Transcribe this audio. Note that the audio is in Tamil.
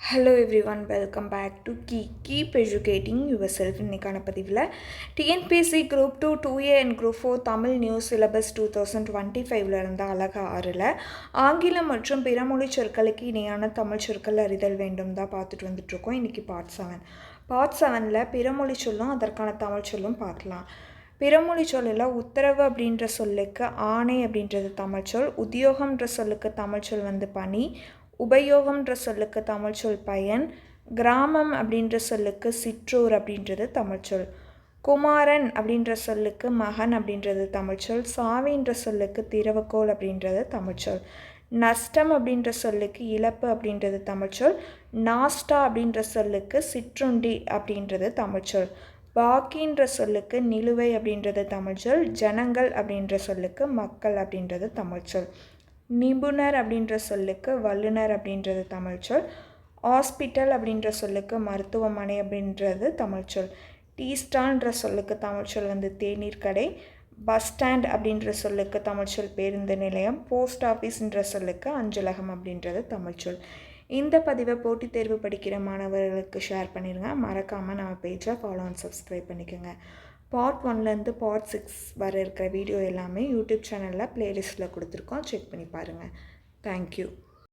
Hello everyone welcome back to key keep educating yourself இன்னைக்கான பதிவில் TNPSC group two two A and group four Tamil news syllabus two thousand twenty ஃபைவ்ல இருந்து அழகா ஆறில் ஆங்கிலம் மற்றும் பிறமொழி சொற்களுக்கு இணையான தமிழ் சொற்கள் அறிதல் வேண்டும் தான் பார்த்துட்டு வந்துட்ருக்கோம் இன்றைக்கி பார்ட் செவன் பார்ட் செவனில் பிறமொழி சொல்லும் அதற்கான தமிழ் சொல்லும் பார்க்கலாம். பிறமொழி சொல்லில் உத்தரவு அப்படின்ற சொல்லுக்கு ஆணை அப்படின்றது தமிழ் சொல் உத்தியோகம்ன்ற சொல்லுக்கு தமிழ் சொல் வந்து பணி உபயோகம்ன்ற சொல்லுக்கு தமிழ் சொல் பயன் கிராமம் அப்படின்ற சொல்லுக்கு சிற்றூர் அப்படின்றது தமிழ் சொல். குமாரன் அப்படின்ற சொல்லுக்கு மகன் அப்படின்றது தமிழ் சொல். சாவின்ற சொல்லுக்கு திறவுகோல் அப்படின்றது தமிழ் சொல். நஷ்டம் அப்படின்ற சொல்லுக்கு இழப்பு அப்படின்றது தமிழ் சொல். நாஸ்டா அப்படின்ற சொல்லுக்கு சிற்றுண்டி அப்படின்றது தமிழ் சொல். பாக்கின்ற சொல்லுக்கு நிலுவை அப்படின்றது தமிழ் சொல். ஜனங்கள் அப்படின்ற சொல்லுக்கு மக்கள் அப்படின்றது தமிழ் சொல். நிபுணர் அப்படின்ற சொல்லுக்கு வல்லுனர் அப்படின்றது தமிழ் சொல். ஹாஸ்பிட்டல் அப்படின்ற சொல்லுக்கு மருத்துவமனை அப்படின்றது தமிழ் சொல். டீ சொல்லுக்கு தமிழ் சொல் வந்து தேநீர் கடை. பஸ் ஸ்டாண்ட் அப்படின்ற சொல்லுக்கு தமிழ் சொல் பேருந்து நிலையம். போஸ்ட் ஆஃபீஸ்ன்ற சொல்லுக்கு அஞ்சலகம் அப்படின்றது தமிழ் சொல். இந்த பதிவை போட்டித் தேர்வு படிக்கிற மாணவர்களுக்கு ஷேர் பண்ணிடுங்க மறக்காமல் நம்ம பேஜை ஃபாலோ அண்ட் சப்ஸ்கிரைப் பண்ணிக்கோங்க. பார்ட் ஒன்லேருந்து பார்ட் சிக்ஸ் வர இருக்கிற வீடியோ எல்லாமே யூடியூப் சேனலில் ப்ளேலிஸ்ட்டில் கொடுத்துருக்கோம். செக் பண்ணி பாருங்கள் தேங்க்யூ